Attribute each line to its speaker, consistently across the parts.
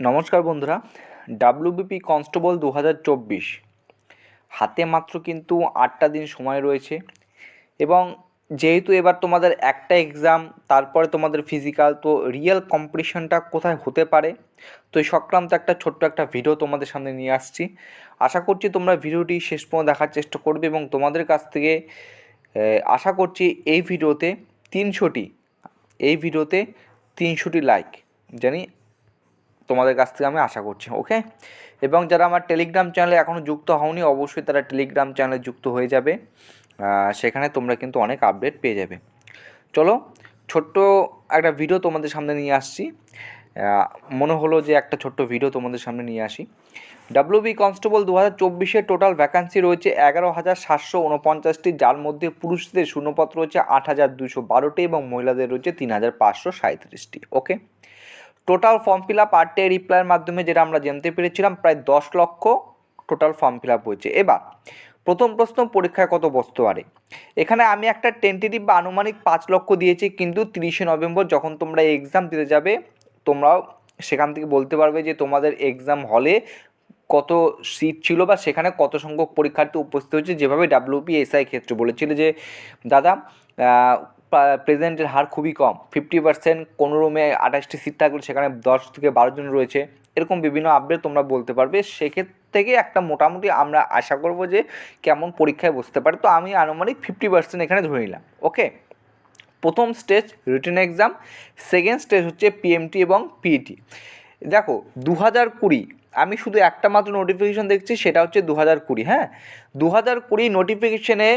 Speaker 1: নমস্কার বন্ধুরা WBP constable দু হাজার চব্বিশ। হাতে মাত্র কিন্তু আটটা দিন সময় রয়েছে এবং যেহেতু এবার তোমাদের একটা এক্সাম তারপরে তোমাদের ফিজিক্যাল তো রিয়েল কম্পিটিশনটা কোথায় হতে পারে, তো এই সংক্রান্ত একটা ছোট্ট একটা ভিডিও তোমাদের সামনে নিয়ে আসছি। আশা করছি তোমরা ভিডিওটি শেষ পর্যন্ত দেখার চেষ্টা করবে এবং তোমাদের কাছ থেকে আশা করছি এই ভিডিওতে তিনশোটি, এই ভিডিওতে তিনশোটি লাইক জানি তোমাদের কাছ থেকে আমি আশা করছি ওকে এবং যারা আমার টেলিগ্রাম চ্যানেলে এখনও যুক্ত হওনি, অবশ্যই তারা টেলিগ্রাম চ্যানেলে যুক্ত হয়ে যাবে। সেখানে তোমরা কিন্তু অনেক আপডেট পেয়ে যাবে। চলো, ছোট্ট একটা ভিডিও তোমাদের সামনে নিয়ে আসছি। মনে হলো যে একটা ছোট্ট ভিডিও তোমাদের সামনে নিয়ে আসি। ডাব্লিউবি কনস্টেবল দু হাজার চব্বিশের টোটাল ভ্যাকান্সি রয়েছে এগারো হাজার সাতশো উনপঞ্চাশটি, যার মধ্যে পুরুষদের শূন্যপত্র রয়েছে আট হাজার দুশো বারোটি এবং মহিলাদের রয়েছে তিন হাজার পাঁচশো সাঁত্রিশটি okay total form fill up আটটে রিপ্লাইয়ের মাধ্যমে যেটা আমরা জানতে পেরেছিলাম, প্রায় দশ লক্ষ টোটাল ফর্ম ফিল আপ হয়েছে। এবার, প্রথম প্রশ্ন, পরীক্ষায় কত বসতে পারে এখানে আমি একটা টেন্টেটিভ বা আনুমানিক পাঁচ লক্ষ দিয়েছি, কিন্তু তিরিশে নভেম্বর যখন তোমরা এক্সাম দিতে যাবে, তোমরাও সেখান থেকে বলতে পারবে যে তোমাদের এক্সাম হলে কত সিট ছিল বা সেখানে কত সংখ্যক পরীক্ষার্থী উপস্থিত হয়েছে, যেভাবে ডাব্লিউপি এসআই ক্ষেত্রে বলেছিল যে, দাদা প্রেজেন্টের হার খুবই কম। ফিফটি পার্সেন্ট কোনো রুমে আঠাশটি সিট থাকলে সেখানে দশ থেকে বারো জন রয়েছে। এরকম বিভিন্ন আপডেট তোমরা বলতে পারবে। সেক্ষেত্রে থেকে একটা মোটামুটি আমরা আশা করব যে কেমন পরীক্ষায় বসতে পারে। তো আমি আনুমানিক ফিফটি পার্সেন্ট এখানে ধরে নিলাম। ওকে প্রথম stage written exam second stage হচ্ছে পিএমটি এবং পিইটি দেখো দু হাজার কুড়ি আমি শুধু একটা মাত্র নোটিফিকেশান দেখছি, সেটা হচ্ছে দু হাজার কুড়ি হ্যাঁ? দু হাজার কুড়ি নোটিফিকেশনে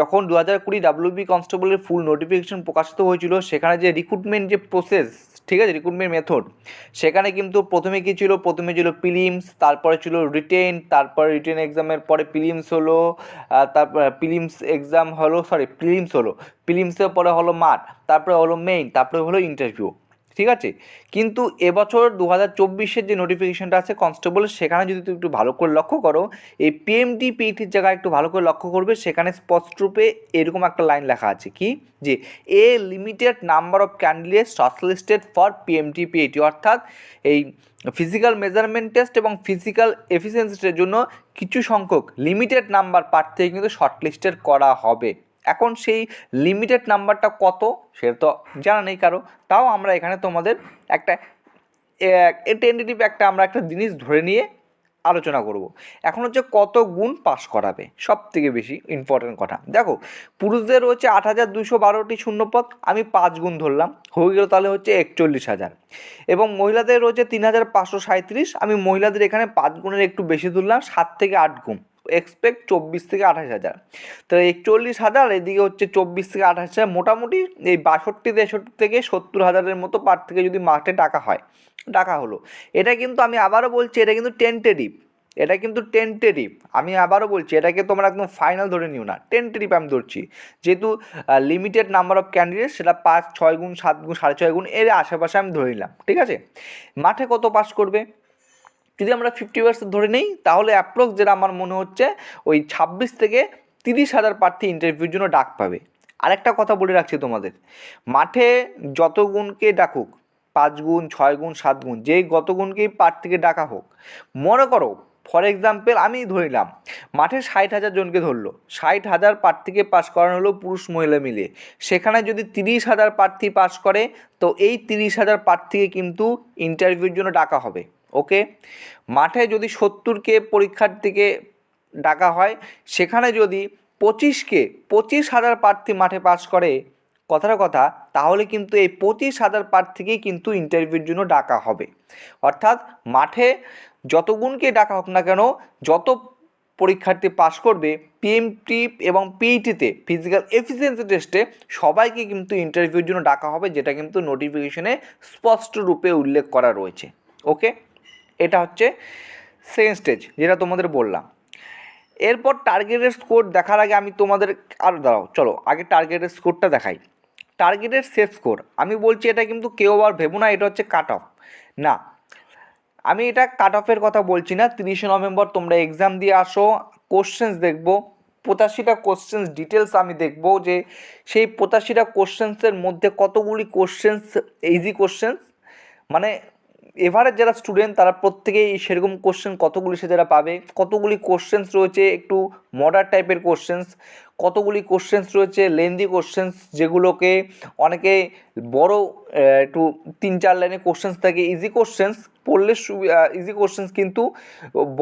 Speaker 1: যখন দু হাজার কুড়ি ডাব্লিউবি কনস্টেবলের ফুল নোটিফিকেশন প্রকাশিত হয়েছিল, সেখানে যে রিক্রুটমেন্ট যে প্রসেস ঠিক আছে? রিক্রুটমেন্ট মেথড সেখানে কিন্তু প্রথমে কী ছিল? প্রথমে ছিল প্রিলিমস তারপরে ছিল রিটেন তারপরে রিটেন এক্সামের পরে প্রিলিমস হলো তারপর প্রিলিমস এক্সাম হলো সরি প্রিলিমস হলো প্রিলিমসের পরে হলো মাঠ তারপরে হলো মেইন তারপরে হলো ইন্টারভিউ ঠিক আছে? কিন্তু এবছর দু হাজার চব্বিশের যে নোটিফিকেশনটা আছে কনস্টেবল সেখানে যদি তুমি একটু ভালো করে লক্ষ্য করো, এই পিএমডি পিইটির জায়গায় একটু ভালো করে লক্ষ্য করবে, সেখানে স্পষ্টরূপে এরকম একটা লাইন লেখা আছে কি? যে a limited number of candidate shortlisted for PMT PET অর্থাৎ এই ফিজিক্যাল মেজারমেন্ট টেস্ট এবং ফিজিক্যাল এফিসিয়েন্সির জন্য কিছু সংখ্যক লিমিটেড নাম্বার প্রার্থী কিন্তু শর্টলিস্টেড করা হবে। এখন সেই লিমিটেড নাম্বারটা কত সেটা তো জানা নেই কারও। তাও আমরা এখানে তোমাদের একটা টেন্টেটিভ একটা আমরা একটা জিনিস ধরে নিয়ে আলোচনা করব। এখন হচ্ছে কত গুণ পাশ করাবে? সব থেকে বেশি ইম্পর্টেন্ট কথা। দেখো, পুরুষদের রয়েছে আট হাজার দুশো বারোটি শূন্যপদ, আমি পাঁচ গুণ ধরলাম, হয়ে গেল তাহলে হচ্ছে একচল্লিশ হাজার। এবং মহিলাদের রয়েছে তিন হাজার পাঁচশো সাঁত্রিশ আমি মহিলাদের এখানে পাঁচ গুণের একটু বেশি ধরলাম সাত থেকে আট গুণ। এক্সপেক্ট চব্বিশ থেকে আঠাশ হাজার। তো একচল্লিশ হাজার, এদিকে হচ্ছে চব্বিশ থেকে আঠাশ হাজার, মোটামুটি এই বাষট্টি, তেষট্টি থেকে সত্তর হাজারের মতো পার থেকে যদি মাঠে টাকা হয়, টাকা হলো। এটা কিন্তু আমি আবারও বলছি, এটা কিন্তু টেন্টেটিভ এটা কিন্তু টেন্টেটিভ আমি আবারও বলছি, এটাকে তোমরা একদম ফাইনাল ধরে নিও না। টেন্টেটিভ আমি ধরছি। যেহেতু লিমিটেড নাম্বার অফ ক্যান্ডিডেট সেটা পাঁচ, ছয় গুণ, সাত গুণ, সাড়ে ছয় গুণ, এর আশেপাশে আমি ধরে নিলাম। ঠিক আছে? মাঠে কত পাস করবে? যদি আমরা ফিফটি পার্সেন্ট ধরে নিই, তাহলে অ্যাপ্রক্স যেটা আমার মনে হচ্ছে, ওই ছাব্বিশ থেকে তিরিশ হাজার প্রার্থী ইন্টারভিউর জন্য ডাক পাবে। আরেকটা কথা বলে রাখছি তোমাদের। মাঠে যত গুণকে ডাকুক, পাঁচ গুণ, ছয় গুণ, সাত গুণ যেই গত গুণকেই প্রার্থীকে ডাকা হোক, মনে করো ফর এক্সাম্পল আমি ধরিলাম মাঠে ষাট হাজার জনকে ধরলো, ষাট হাজার প্রার্থীকে পাস করানো হলো পুরুষ মহিলা মিলে। সেখানে যদি তিরিশ হাজার প্রার্থী পাস করে, তো এই তিরিশ হাজার প্রার্থীকে কিন্তু ইন্টারভিউর জন্য ডাকা হবে। ওকে? মাঠে যদি সত্তরকে পরীক্ষার্থীকে ডাকা হয়, সেখানে যদি পঁচিশকে, পঁচিশ হাজার প্রার্থী মাঠে পাস করে কথার কথা, তাহলে কিন্তু এই পঁচিশ হাজার প্রার্থীকেই কিন্তু ইন্টারভিউর জন্য ডাকা হবে। অর্থাৎ মাঠে যত গুণকে ডাকা হোক না কেন, যত পরীক্ষার্থী পাস করবে পিএমটি এবং পিইটিতে ফিজিক্যাল এফিসিয়েন্সি টেস্টে সবাইকে কিন্তু ইন্টারভিউর জন্য ডাকা হবে, যেটা কিন্তু নোটিফিকেশনে স্পষ্ট রূপে উল্লেখ করা রয়েছে। ওকে? এটা হচ্ছে সেকেন্ড স্টেজ যেটা তোমাদের বললাম। এরপর টার্গেটের স্কোর দেখার আগে আমি তোমাদের আর দাঁড়াও, চলো আগে টার্গেটের স্কোরটা দেখাই। টার্গেটের সেফ স্কোর আমি বলছি এটা কিন্তু কেউ আর ভেবো না, এটা হচ্ছে কাট অফ না, আমি এটা কাট অফের কথা বলছি না, তিরিশে নভেম্বর তোমরা এক্সাম দিয়ে আসো কোশ্চেন্স দেখব, পঁচাশিটা কোশ্চেন্স ডিটেলস আমি দেখব যে সেই পঁচাশিটা কোশ্চেন্সের মধ্যে কতগুলি কোশ্চেন্স ইজি কোশ্চেন্স মানে এভারেজ যারা স্টুডেন্ট তারা প্রত্যেকেই সেরকম কোশ্চেন কতগুলি সে যারা পাবে? কতগুলি কোশ্চেন্স রয়েছে? একটু মডার টাইপের কোশ্চেন্স কতগুলি কোশ্চেন্স রয়েছে লেন্দি কোশ্চেন্স যেগুলোকে অনেকে বড় একটু তিন চার লাইনে কোশ্চেন্স থাকে ইজি কোশ্চেন্স পড়লে ইজি কোশ্চেন্স কিন্তু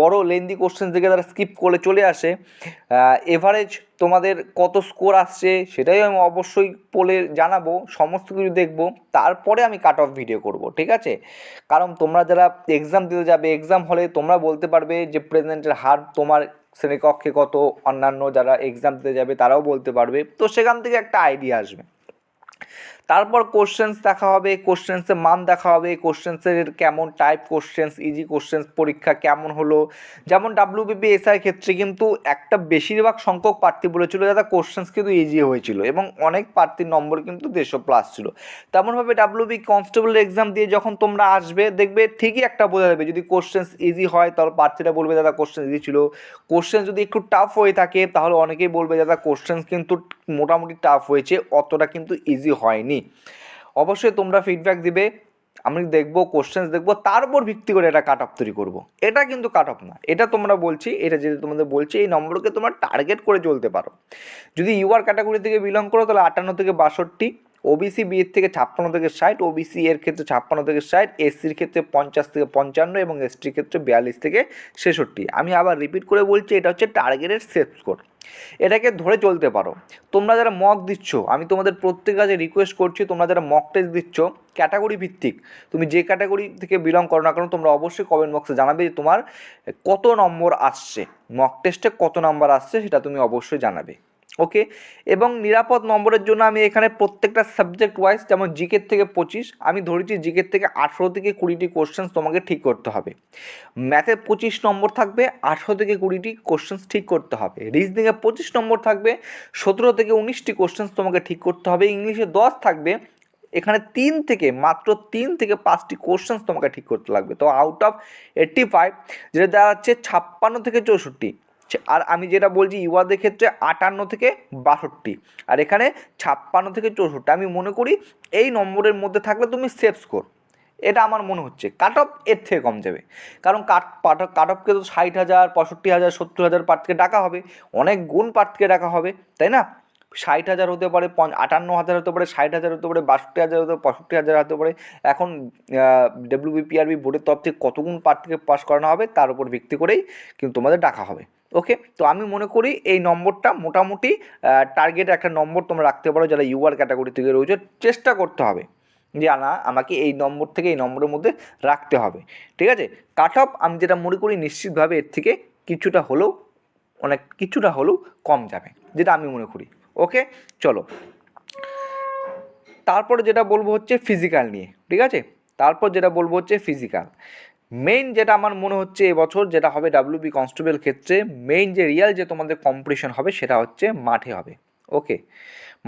Speaker 1: বড় লেন্দি কোশ্চেন্স থেকে তারা স্কিপ করে চলে আসে। এভারেজ তোমাদের কত স্কোর আসছে সেটাই আমি অবশ্যই পড়ে জানাব, সমস্ত কিছু দেখব, তারপরে আমি কাট অফ ভিডিও করব, ঠিক আছে? কারণ তোমরা যারা এক্সাম দিতে যাবে এক্সাম হলে তোমরা বলতে পারবে যে প্রেজেন্টের হার তোমার শ্রেণীকক্ষে কত অন্যান্য যারা এক্সাম দিতে যাবে তারাও বলতে পারবে। তো সেখান থেকে একটা আইডিয়া আসবে। তারপর কোশ্চেন্স দেখা হবে কোশ্চেন্সের মান দেখা হবে কোশ্চেন্সের কেমন টাইপ কোশ্চেন্স ইজি কোশ্চেন্স পরীক্ষা কেমন হলো? যেমন ডাব্লিউবিপি এসআই ক্ষেত্রে কিন্তু একটা বেশিরভাগ সংখ্যক প্রার্থী বলেছিল যাতে কোশ্চেন্স কিন্তু ইজি হয়েছিল এবং অনেক প্রার্থীর নম্বর কিন্তু দেড়শো প্লাস ছিল। তেমনভাবে ডাব্লিউবি কনস্টেবল এক্সাম দিয়ে যখন তোমরা আসবে, দেখবে ঠিকই একটা বোঝা যাবে, যদি কোশ্চেন্স ইজি হয় তাহলে প্রার্থীরা বলবে দাদা কোশ্চেন ইজি ছিল। কোশ্চেন যদি একটু টাফ হয়ে থাকে, তাহলে অনেকেই বলবে দাদা কোশ্চেন্স কিন্তু মোটামুটি টাফ হয়েছে, অতটা কিন্তু ইজি হয়নি। অবশ্যই তোমরা ফিডব্যাক দিবে। আমি দেখব কোশ্চেন্স দেখব, তার উপর ভিত্তি করে এটা কাট অফ তৈরি করব। এটা কিন্তু কাট অফ না। এটা তোমরা বলছি, এটা যেটা তোমাদের বলছি, এই নম্বরকে তোমরা টার্গেট করে চলতে পারো। যদি ইউআর ক্যাটাগরি থেকে বিলং করো, তাহলে আটান্ন থেকে বাষট্টি ওবিসি বি এর থেকে ছাপ্পান্ন থেকে ষাট ওবিসি এর ক্ষেত্রে ছাপ্পান্ন থেকে ষাট এসসির ক্ষেত্রে পঞ্চাশ থেকে পঞ্চান্ন এবং এসটির ক্ষেত্রে বিয়াল্লিশ থেকে ছেষট্টি। আমি আবার রিপিট করে বলছি, এটা হচ্ছে টার্গেটের সেফ স্কোর এটাকে ধরে চলতে পারো। তোমরা যারা মক দিচ্ছ, আমি তোমাদের প্রত্যেক কাজে রিকোয়েস্ট করছি, তোমরা যারা মক টেস্ট দিচ্ছ ক্যাটাগরি ভিত্তিক, তুমি যে ক্যাটাগরি থেকে বিলং করো না কারণ তোমরা অবশ্যই কমেন্ট বক্সে জানাবে যে তোমার কত নম্বর আসছে। মক টেস্টে কত নম্বর আসছে, সেটা তুমি অবশ্যই জানাবে। ওকে? এবং নিরাপদ নম্বরের জন্য আমি এখানে প্রত্যেকটা সাবজেক্ট ওয়াইজ যেমন জিকের থেকে পঁচিশ, আমি ধরেছি জিকের থেকে আঠেরো থেকে কুড়িটি কোশ্চেন্স তোমাকে ঠিক করতে হবে। ম্যাথে পঁচিশ নম্বর থাকবে, আঠেরো থেকে কুড়িটি কোশ্চেন্স ঠিক করতে হবে। রিজনিংয়ে পঁচিশ নম্বর থাকবে, সতেরো থেকে উনিশটি কোশ্চেন্স তোমাকে ঠিক করতে হবে। ইংলিশে দশ থাকবে, এখানে তিন থেকে, মাত্র তিন থেকে পাঁচটি কোশ্চেন্স তোমাকে ঠিক করতে লাগবে। তো আউট অফ এইট্টি ফাইভ যেটা দাঁড়াচ্ছে ছাপ্পান্ন থেকে চৌষট্টি আর আমি যেটা বলছি ইউয়াদের ক্ষেত্রে আটান্ন থেকে বাষট্টি, আর এখানে ছাপ্পান্ন থেকে চৌষট্টি। আমি মনে করি এই নম্বরের মধ্যে থাকলে তুমি সেফ স্কোর এটা আমার মনে হচ্ছে। কাট অফ এর থেকে কম যাবে। কারণ কাট কাট অফকে তো ষাট হাজার, পঁয়ষট্টি হাজার, সত্তর হাজার প্রার্থীকে ডাকা হবে। অনেক গুণ প্রার্থীকে ডাকা হবে, তাই না? ষাট হাজার হতে পারে, পঞ্চ, আটান্ন হাজার হতে পারে, ষাট হাজার হতে পারে, বাষট্টি হাজার হতে পারে, পঁয়ষট্টি হাজার হতে পারে। এখন ডব্লিউবিপিআরবি বোর্ডের তরফ থেকে কতগুণ প্রার্থীকে পাস করানো হবে, তার উপর ভিত্তি করেই কিন্তু তোমাদের ডাকা হবে। ওকে তো আমি মনে করি এই নম্বরটা মোটামুটি টার্গেট একটা নম্বর তোমরা রাখতে পারো যারা ইউআর ক্যাটাগরি থেকে রয়েছে। চেষ্টা করতে হবে যে না, আমাকে এই নম্বর থেকে এই নম্বরের মধ্যে রাখতে হবে। ঠিক আছে? কাট অফ আমি যেটা মনে করি নিশ্চিতভাবে এর থেকে কিছুটা হলেও অনেক কিছুটা হলেও কম যাবে, যেটা আমি মনে করি। ওকে চলো। তারপরে যেটা বলব হচ্ছে ফিজিক্যাল নিয়ে। ঠিক আছে? তারপর যেটা বলব হচ্ছে ফিজিক্যাল মেইন যেটা আমার মনে হচ্ছে এবছর যেটা হবে ডাব্লিউবি কনস্টেবল ক্ষেত্রে মেইন যে রিয়াল যে তোমাদের কম্পিটিশন হবে, সেটা হচ্ছে মাঠে হবে। ওকে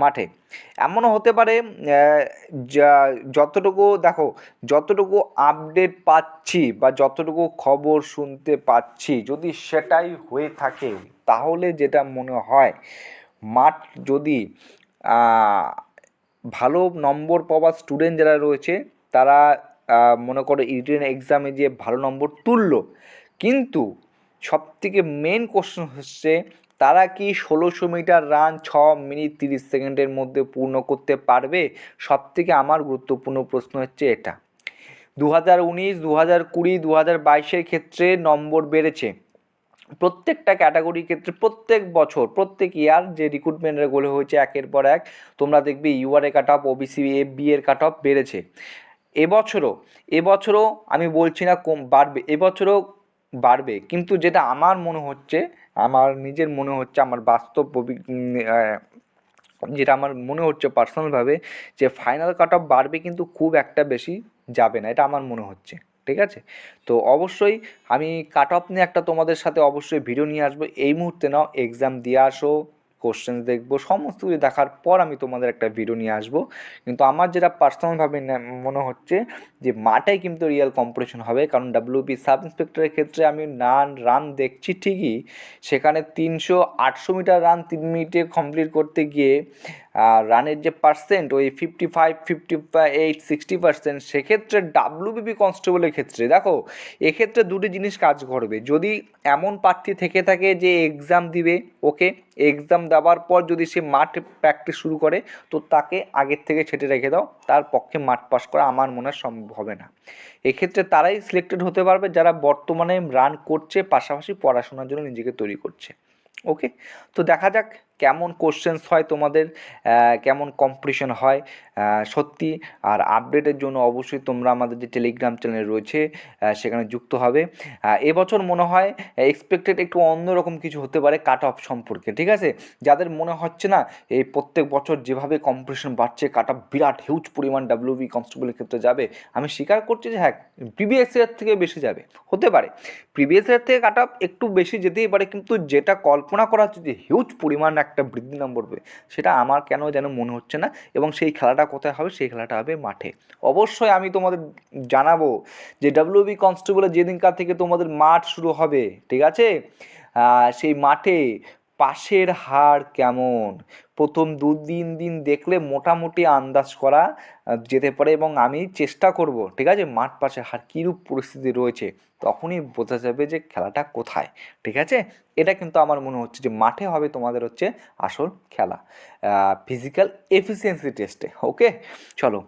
Speaker 1: মাঠে। এমনও হতে পারে যতটুকু, দেখো, যতটুকু আপডেট পাচ্ছি বা যতটুকু খবর শুনতে পাচ্ছি, যদি সেটাই হয়ে থাকে, তাহলে যেটা মনে হয়, মাঠ যদি ভালো নম্বর পাওয়া স্টুডেন্ট যারা রয়েছে, তারা মনে করো রিটেন এক্সামে যে ভালো নম্বর তুললো, কিন্তু সবথেকে মেন কোশ্চেন হচ্ছে তারা কি ষোলোশো মিটার রান ছ মিনিট তিরিশ সেকেন্ডের মধ্যে পূর্ণ করতে পারবে? সব থেকে আমার গুরুত্বপূর্ণ প্রশ্ন হচ্ছে এটা। দু হাজার উনিশ দু হাজার কুড়ি দু হাজার বাইশের ক্ষেত্রে নম্বর বেড়েছে। প্রত্যেকটা ক্যাটাগরির ক্ষেত্রে প্রত্যেক বছর, প্রত্যেক ইয়ার যে রিক্রুটমেন্টের গোলে হয়েছে একের পর এক, তোমরা দেখবে ইউআরএ cut off OBC A B এর কাট অফ বেড়েছে। এবছরও এবছরও আমি বলছি না কম বাড়বে, এবছরও বাড়বে। কিন্তু যেটা আমার মনে হচ্ছে, আমার নিজের মনে হচ্ছে, আমার বাস্তব যেটা আমার মনে হচ্ছে পার্সোনালভাবে যে ফাইনাল কাট অফ বাড়বে কিন্তু খুব একটা বেশি যাবে না, এটা আমার মনে হচ্ছে, ঠিক আছে? তো অবশ্যই আমি কাট অফ নিয়ে একটা তোমাদের সাথে অবশ্যই ভিডিও নিয়ে আসব, এই মুহূর্তে নাও এক্সাম দিয়ে আসো। কোশ্চেন দেখব, সমস্ত কিছু দেখার পর আমি তোমাদের একটা ভিডিও নিয়ে আসব। কিন্তু আমার যেটা পার্সোনালভাবে মনে হচ্ছে যে মাঠে কিন্তু রিয়েল কম্পিটিশন হবে। কারণ ডাব্লিউপি সাব ইন্সপেক্টরের ক্ষেত্রে আমি নান রান দেখছি ঠিকই। সেখানে তিনশো আটশো মিটার রান তিন মিনিটে কমপ্লিট করতে গিয়ে রানের যে পার্সেন্ট ওই fifty five fifty eight sixty percent সেক্ষেত্রে ডাব্লিউবিপি কনস্টেবলের ক্ষেত্রে, দেখো, এক্ষেত্রে দুটি জিনিস কাজ করবে। যদি এমন প্রার্থী থেকে থাকে যে এক্সাম দিবে, ওকে এক্সাম দেওয়ার পর যদি সে মাঠ প্র্যাকটিস শুরু করে, তো তাকে আগের থেকে ছেটে রেখে দাও, তার পক্ষে মাঠ পাস করা আমার মনে হয় সম্ভব হবে না। এক্ষেত্রে তারাই সিলেক্টেড হতে পারবে যারা বর্তমানে রান করছে, পাশাপাশি পড়াশোনার জন্য নিজেকে তৈরি করছে। ওকে? তো দেখা যাক কেমন কোশ্চেন্স হয় তোমাদের কেমন কম্পিটিশন হয় সত্যি? আর আপডেটের জন্য অবশ্যই তোমরা আমাদের যে টেলিগ্রাম চ্যানেল রয়েছে সেখানে যুক্ত হবে। এবছর মনে হয় এক্সপেক্টেড একটু অন্যরকম কিছু হতে পারে কাট অফ সম্পর্কে, ঠিক আছে? যাদের মনে হচ্ছে না, এই প্রত্যেক বছর যেভাবে কম্পিটিশন বাড়ছে কাট অফ বিরাট হিউজ পরিমাণ ডাব্লিউবি কনস্টেবলের ক্ষেত্রে যাবে। আমি স্বীকার করছি যে হ্যাঁ প্রিভিয়াস ইয়ার থেকে বেশি যাবে, হতে পারে। প্রিভিয়াস ইয়ার থেকে কাট অফ একটু বেশি যেতেই পারে, কিন্তু যেটা কল্পনা করা হচ্ছে যে হিউজ পরিমাণ একটা বৃদ্ধি নম্বর হবে সেটা আমার কেন যেন মনে হচ্ছে না এবং সেই খেলাটা কোথায় হবে, সেই খেলাটা হবে মাঠে। অবশ্যই আমি তোমাদের জানাব যে ডাব্লিউবি কনস্টেবলের যেদিনকার থেকে তোমাদের মাঠ শুরু হবে, ঠিক আছে? সেই মাঠে পাশের হার কেমন? প্রথম দু তিন দিন দেখলে মোটামুটি আন্দাজ করা যেতে পারে এবং আমি চেষ্টা করব, ঠিক আছে? মাঠ পাশে হার কীরূপ পরিস্থিতি রয়েছে, তখনই বোঝা যাবে যে খেলাটা কোথায়, ঠিক আছে? এটা কিন্তু আমার মনে হচ্ছে যে মাঠে হবে তোমাদের হচ্ছে আসল খেলা ফিজিক্যাল এফিসিয়েন্সি টেস্টে ওকে চলো,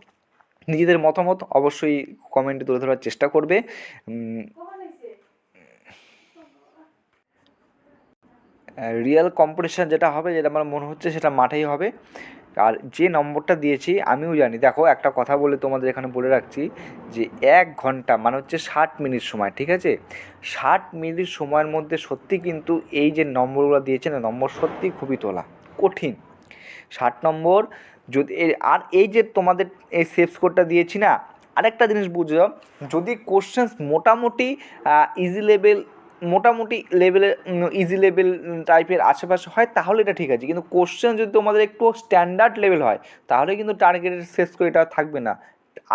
Speaker 1: নিজেদের মতামত অবশ্যই কমেন্টে তুলে ধরার চেষ্টা করবে রিয়েল কম্পিটিশান যেটা হবে, যেটা আমার মনে হচ্ছে সেটা মাঠেই হবে। আর যে নম্বরটা দিয়েছি, আমিও জানি। দেখো, একটা কথা বলে তোমাদের এখানে বলে রাখছি যে এক ঘণ্টা মানে হচ্ছে ষাট মিনিট সময়, ঠিক আছে? ষাট মিনিট সময়ের মধ্যে সত্যি কিন্তু এই যে নম্বরগুলো দিয়েছে না নম্বর সত্যি খুবই তোলা, কঠিন। ষাট নম্বর, যদি আর এই যে তোমাদের এই সেফ স্কোরটা দিয়েছি না, আরেকটা জিনিস বুঝো, যদি কোশ্চেন্স মোটামুটি ইজি লেভেল মোটামুটি লেভেলের ইজি লেভেল টাইপের আশেপাশে হয়, তাহলে এটা ঠিক আছে। কিন্তু কোশ্চেন যদি তোমাদের একটু স্ট্যান্ডার্ড লেভেল হয়, তাহলে কিন্তু টার্গেটের শেষ করে এটা থাকবে না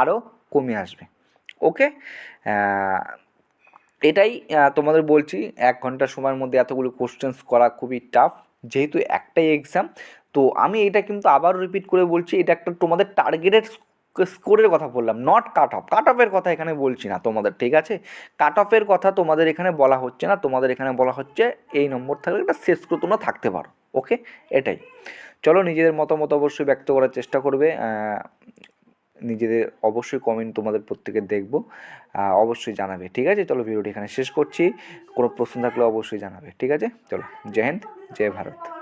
Speaker 1: আরও কমে আসবে। ওকে এটাই তোমাদের বলছি, এক ঘণ্টা সময়ের মধ্যে এতগুলো কোশ্চেন্স করা খুবই টাফ যেহেতু একটাই এক্সাম তো আমি এটা কিন্তু আবার রিপিট করে বলছি, এটা একটা তোমাদের টার্গেটেড স্কোরের কথা বললাম নট কাট অফ কাট অফের কথা এখানে বলছি না তোমাদের, ঠিক আছে? কাট অফের কথা তোমাদের এখানে বলা হচ্ছে না, তোমাদের এখানে বলা হচ্ছে এই নম্বর থাকলে একটা শেষ করে তোমরা থাকতে পারো ওকে এটাই। চলো নিজেদের মতামত অবশ্যই ব্যক্ত করার চেষ্টা করবে নিজেদের অবশ্যই কমেন্ট তোমাদের প্রত্যেকের দেখব অবশ্যই জানাবে, ঠিক আছে? চলো ভিডিওটি এখানে শেষ করছি, কোনো প্রশ্ন থাকলে অবশ্যই জানাবে, ঠিক আছে? চলো, জয় হিন্দ, জয় ভারত।